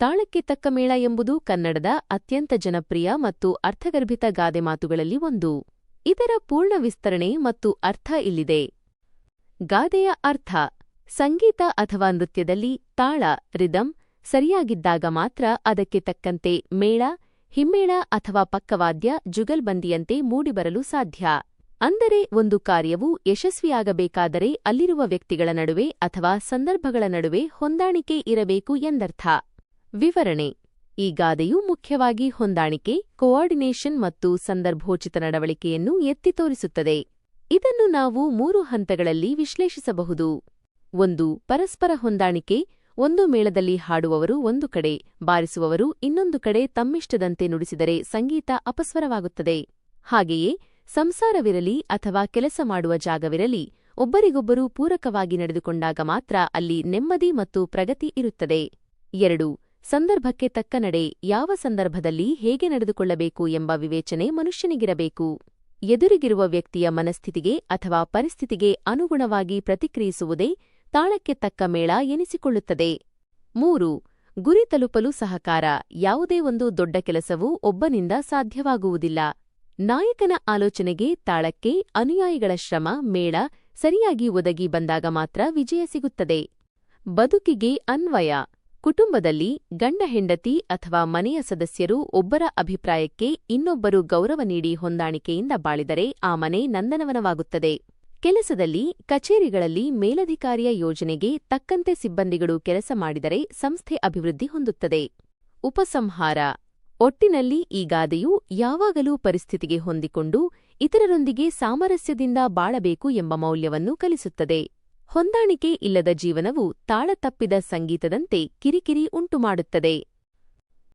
ತಾಳಕ್ಕೆ ತಕ್ಕ ಮೇಳ ಎಂಬುದು ಕನ್ನಡದ ಅತ್ಯಂತ ಜನಪ್ರಿಯ ಮತ್ತು ಅರ್ಥಗರ್ಭಿತ ಗಾದೆ ಮಾತುಗಳಲ್ಲಿ ಒಂದು. ಇದರ ಪೂರ್ಣ ವಿಸ್ತರಣೆ ಮತ್ತು ಅರ್ಥ ಇಲ್ಲಿದೆ. ಗಾದೆಯ ಅರ್ಥ, ಸಂಗೀತ ಅಥವಾ ನೃತ್ಯದಲ್ಲಿ ತಾಳ ರಿದಂ ಸರಿಯಾಗಿದ್ದಾಗ ಮಾತ್ರ ಅದಕ್ಕೆ ತಕ್ಕಂತೆ ಮೇಳ, ಹಿಮ್ಮೇಳ ಅಥವಾ ಪಕ್ಕವಾದ್ಯ ಜುಗಲ್ಬಂದಿಯಂತೆ ಮೂಡಿಬರಲು ಸಾಧ್ಯ. ಅಂದರೆ ಒಂದು ಕಾರ್ಯವು ಯಶಸ್ವಿಯಾಗಬೇಕಾದರೆ ಅಲ್ಲಿರುವ ವ್ಯಕ್ತಿಗಳ ನಡುವೆ ಅಥವಾ ಸಂದರ್ಭಗಳ ನಡುವೆ ಹೊಂದಾಣಿಕೆ ಇರಬೇಕು ಎಂದರ್ಥ. ವಿವರಣೆ. ಈ ಗಾದೆಯು ಮುಖ್ಯವಾಗಿ ಹೊಂದಾಣಿಕೆ, ಕೋಆರ್ಡಿನೇಷನ್ ಮತ್ತು ಸಂದರ್ಭೋಚಿತ ನಡವಳಿಕೆಯನ್ನು ಎತ್ತಿ ತೋರಿಸುತ್ತದೆ. ಇದನ್ನು ನಾವು ಮೂರು ಹಂತಗಳಲ್ಲಿ ವಿಶ್ಲೇಷಿಸಬಹುದು. ಒಂದು, ಪರಸ್ಪರ ಹೊಂದಾಣಿಕೆ. ಒಂದು ಮೇಳದಲ್ಲಿ ಹಾಡುವವರು ಒಂದು ಕಡೆ, ಬಾರಿಸುವವರು ಇನ್ನೊಂದು ಕಡೆ ತಮ್ಮಿಷ್ಟದಂತೆ ನುಡಿಸಿದರೆ ಸಂಗೀತ ಅಪಸ್ವರವಾಗುತ್ತದೆ. ಹಾಗೆಯೇ, ಸಂಸಾರವಿರಲಿ ಅಥವಾ ಕೆಲಸ ಮಾಡುವ ಜಾಗವಿರಲಿ, ಒಬ್ಬರಿಗೊಬ್ಬರು ಪೂರಕವಾಗಿ ನಡೆದುಕೊಂಡಾಗ ಮಾತ್ರ ಅಲ್ಲಿ ನೆಮ್ಮದಿ ಮತ್ತು ಪ್ರಗತಿ ಇರುತ್ತದೆ. ಎರಡು ಸಂದರ್ಭಕ್ಕೆ ತಕ್ಕ ನಡೆ ಯಾವ ಸಂದರ್ಭದಲ್ಲಿ ಹೇಗೆ ನಡೆದುಕೊಳ್ಳಬೇಕು ಎಂಬ ವಿವೇಚನೆ ಮನುಷ್ಯನಿಗಿರಬೇಕು. ಎದುರಿಗಿರುವ ವ್ಯಕ್ತಿಯ ಮನಸ್ಥಿತಿಗೆ ಅಥವಾ ಪರಿಸ್ಥಿತಿಗೆ ಅನುಗುಣವಾಗಿ ಪ್ರತಿಕ್ರಿಯಿಸುವುದೇ ತಾಳಕ್ಕೆ ತಕ್ಕ ಮೇಳ ಎನಿಸಿಕೊಳ್ಳುತ್ತದೆ. ಮೂರು, ಗುರಿ ತಲುಪಲು ಸಹಕಾರ ಯಾವುದೇ ಒಂದು ದೊಡ್ಡ ಕೆಲಸವು ಒಬ್ಬನಿಂದ ಸಾಧ್ಯವಾಗುವುದಿಲ್ಲ. ನಾಯಕನ ಆಲೋಚನೆಗೆ ತಾಳಕ್ಕೆ ಅನುಯಾಯಿಗಳ ಶ್ರಮ, ಮೇಳ ಸರಿಯಾಗಿ ಒದಗಿ ಬಂದಾಗ ಮಾತ್ರ ವಿಜಯ ಸಿಗುತ್ತದೆ. ಬದುಕಿಗೆ ಅನ್ವಯ ಕುಟುಂಬದಲ್ಲಿ ಗಂಡ ಹೆಂಡತಿ ಅಥವಾ ಮನೆಯ ಸದಸ್ಯರು ಒಬ್ಬರ ಅಭಿಪ್ರಾಯಕ್ಕೆ ಇನ್ನೊಬ್ಬರು ಗೌರವ ನೀಡಿ ಹೊಂದಾಣಿಕೆಯಿಂದ ಬಾಳಿದರೆ ಆ ಮನೆ ನಂದನವನವಾಗುತ್ತದೆ. ಕೆಲಸದಲ್ಲಿ, ಕಚೇರಿಗಳಲ್ಲಿ ಮೇಲಧಿಕಾರಿಯ ಯೋಜನೆಗೆ ತಕ್ಕಂತೆ ಸಿಬ್ಬಂದಿಗಳು ಕೆಲಸ ಮಾಡಿದರೆ ಸಂಸ್ಥೆ ಅಭಿವೃದ್ಧಿ ಹೊಂದುತ್ತದೆ. ಉಪಸಂಹಾರ. ಒಟ್ಟಿನಲ್ಲಿ ಈ ಗಾದೆಯು ಯಾವಾಗಲೂ ಪರಿಸ್ಥಿತಿಗೆ ಹೊಂದಿಕೊಂಡು ಇತರರೊಂದಿಗೆ ಸಾಮರಸ್ಯದಿಂದ ಬಾಳಬೇಕು ಎಂಬ ಮೌಲ್ಯವನ್ನು ಕಲಿಸುತ್ತದೆ. ಹೊಂದಾಣಿಕೆ ಇಲ್ಲದ ಜೀವನವು ತಾಳತಪ್ಪಿದ ಸಂಗೀತದಂತೆ ಕಿರಿಕಿರಿ ಉಂಟುಮಾಡುತ್ತದೆ.